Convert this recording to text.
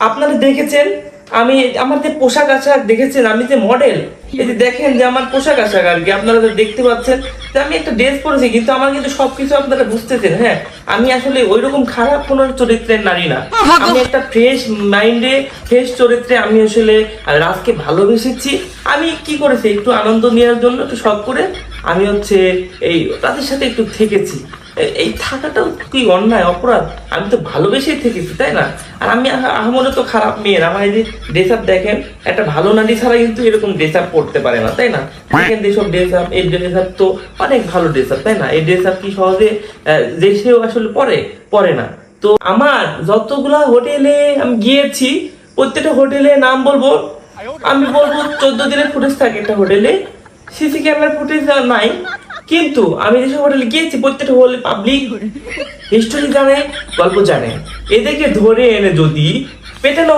আপনারা দেখেছেন? আমি আমার যে পোশাক আশাক দেখেছেন? আমি যে মডেল এই যে দেখেন যে আমার পোশাক আশাক আর কি আপনারা তো দেখতে পাচ্ছেন। যে আমি একটা ড্রেস পরেছি কিন্তু আমার কিন্তু সবকিছু আপনারা বুঝতেছেন হ্যাঁ? আমি আসলে ওই রকম খারাপ কোনো চরিত্রের নারী না। আমি একটা ফ্রেশ মাইন্ডে ফ্রেশ চরিত্রে আমি আসলে রাজকে ভালোবেসেছি। আমি কি করেছি? একটু আনন্দ নেওয়ার জন্য একটু শখ করে আমি হচ্ছে এই, তাদের সাথে একটু থেকেছি। এই থাকাটাও কি অন্যায়, অপরাধ? আমি তো ভালোবেসেই থেকেছি, তাই না? আর আমি আহ- আহমনে তো খারাপ মেয়ের। আমার এই যে ড্রেস আপ দেখেন, একটা ভালো নারী ছাড়া কিন্তু এরকম ড্রেস আপ করতে পারে না, তাই না? দেখেন যেসব ড্রেস আপ এই ড্রেস আপ তো অনেক ভালো ড্রেস আপ তাই না? এই ড্রেস আপ কি সহজে সেও আসলে পরে পরে না। তো আমার যতগুলা হোটেলে আমি গিয়েছি, প্রত্যেকটা হোটেলে নাম বলব, আমি বলব চোদ্দ দিনের ফুটেজ থাকে একটা হোটেলে সিসি ক্যামেরা ফুটেজ নাই। কিন্তু আমি যেসব হোটেলে গিয়েছি, প্রত্যেকটা হোটেল পাবলিক হিস্টোরি জানে, গল্প জানে। এদেরকে ধরে এনে যদি পেটানো